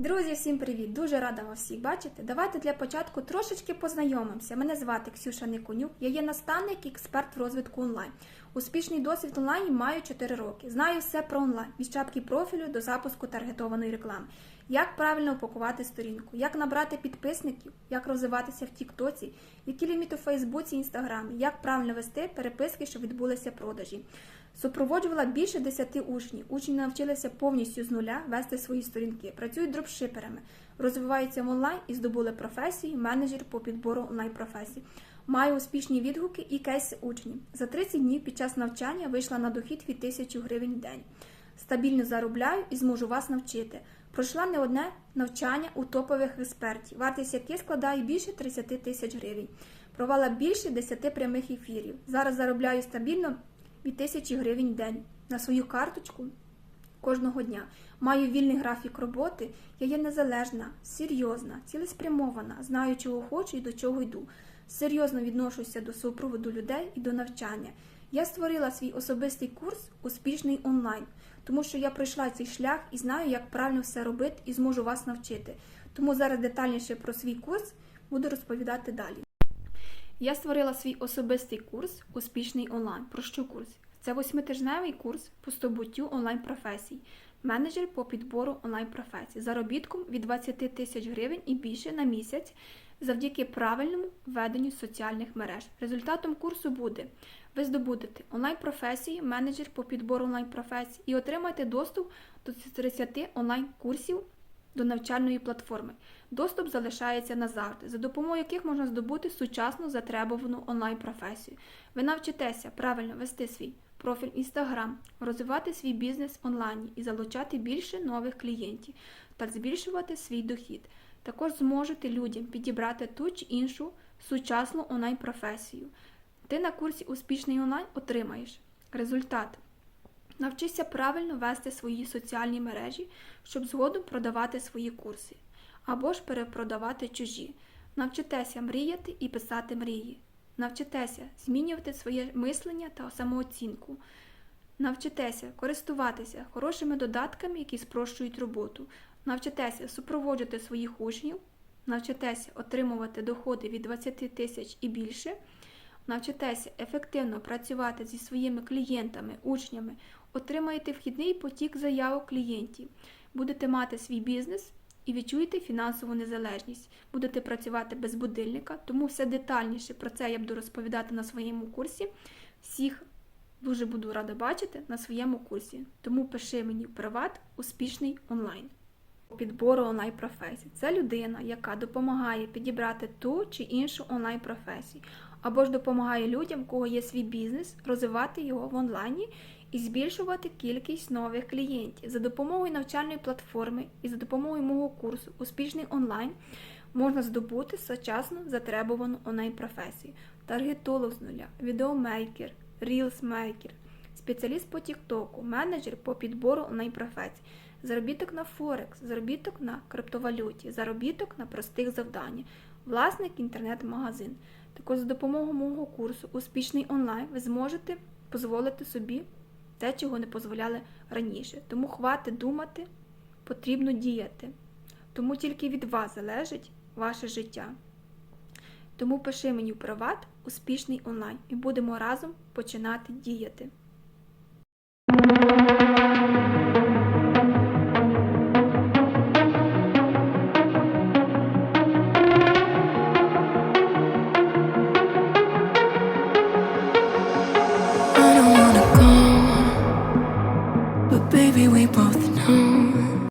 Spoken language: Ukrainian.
Друзі, всім привіт! Дуже рада вас всіх бачити. Давайте для початку трошечки познайомимося. Мене звати Ксюша Никонюк. Я є наставник і експерт в розвитку онлайн. Успішний досвід онлайн маю 4 роки. Знаю все про онлайн від шапки профілю до запуску таргетованої реклами. Як правильно упакувати сторінку, як набрати підписників, як розвиватися в Тіктоці, які ліміти у Фейсбуці Інстаграмі, як правильно вести переписки, щоб відбулися продажі. Супроводжувала більше 10 учнів. Учні навчилися повністю з нуля вести свої сторінки, працюють дропшиперами, розвиваються в онлайн і здобули професію менеджер по підбору онлайн-професій. Маю успішні відгуки і кейси учнів. За 30 днів під час навчання вийшла на дохід від 1000 гривень в день. Стабільно заробляю і зможу вас навчити. Пройшла не одне навчання у топових експертів, вартість яких складає більше 30 тисяч гривень. Провела більше 10 прямих ефірів. Зараз заробляю стабільно від 1000 гривень в день на свою карточку кожного дня. Маю вільний графік роботи, я є незалежна, серйозна, цілеспрямована, знаю, чого хочу і до чого йду. Серйозно відношуся до супроводу людей і до навчання. Я створила свій особистий курс Успішний онлайн, тому що я пройшла цей шлях і знаю, як правильно все робити і зможу вас навчити. Тому зараз детальніше про свій курс буду розповідати далі. Я створила свій особистий курс Успішний онлайн. Про що курс? Це восьмитижневий курс по здобуттю онлайн-професій, менеджер по підбору онлайн-професій, заробітком від 20 тисяч гривень і більше на місяць завдяки правильному веденню соціальних мереж. Результатом курсу буде ви здобудете онлайн-професії, менеджер по підбору онлайн-професій і отримаєте доступ до 30 онлайн-курсів до навчальної платформи. Доступ залишається назавжди, за допомогою яких можна здобути сучасну затребувану онлайн-професію. Ви навчитеся правильно вести свій профіль Instagram, розвивати свій бізнес онлайн і залучати більше нових клієнтів та збільшувати свій дохід. Також зможете людям підібрати ту чи іншу сучасну онлайн-професію. Ти на курсі Успішний онлайн отримаєш результат. Навчися правильно вести свої соціальні мережі, щоб згодом продавати свої курси, або ж перепродавати чужі. Навчитеся мріяти і писати мрії. Навчитеся змінювати своє мислення та самооцінку. Навчитеся користуватися хорошими додатками, які спрощують роботу. Навчитеся супроводжувати своїх учнів, навчитеся отримувати доходи від 20 тисяч і більше. Навчитеся ефективно працювати зі своїми клієнтами, учнями, отримаєте вхідний потік заявок клієнтів, будете мати свій бізнес і відчуєте фінансову незалежність. Будете працювати без будильника, тому все детальніше про це я буду розповідати на своєму курсі. Всіх дуже буду рада бачити на своєму курсі. Тому пиши мені приват успішний онлайн. Підбору онлайн-професій. Це людина, яка допомагає підібрати ту чи іншу онлайн-професію, або ж допомагає людям, у кого є свій бізнес, розвивати його в онлайні і збільшувати кількість нових клієнтів. За допомогою навчальної платформи і за допомогою мого курсу Успішний онлайн можна здобути сучасну затребувану онлайн-професію. Таргетолог з нуля, відеомейкер, рілсмейкер, спеціаліст по Тіктоку, менеджер по підбору онлайн-професій. Заробіток на Форекс, заробіток на криптовалюті, заробіток на простих завданнях, власник інтернет-магазин. Також за допомогою мого курсу Успішний онлайн ви зможете дозволити собі те, чого не дозволяли раніше. Тому хватить думати, потрібно діяти. Тому тільки від вас залежить ваше життя. Тому пиши мені в приват успішний онлайн і будемо разом починати діяти.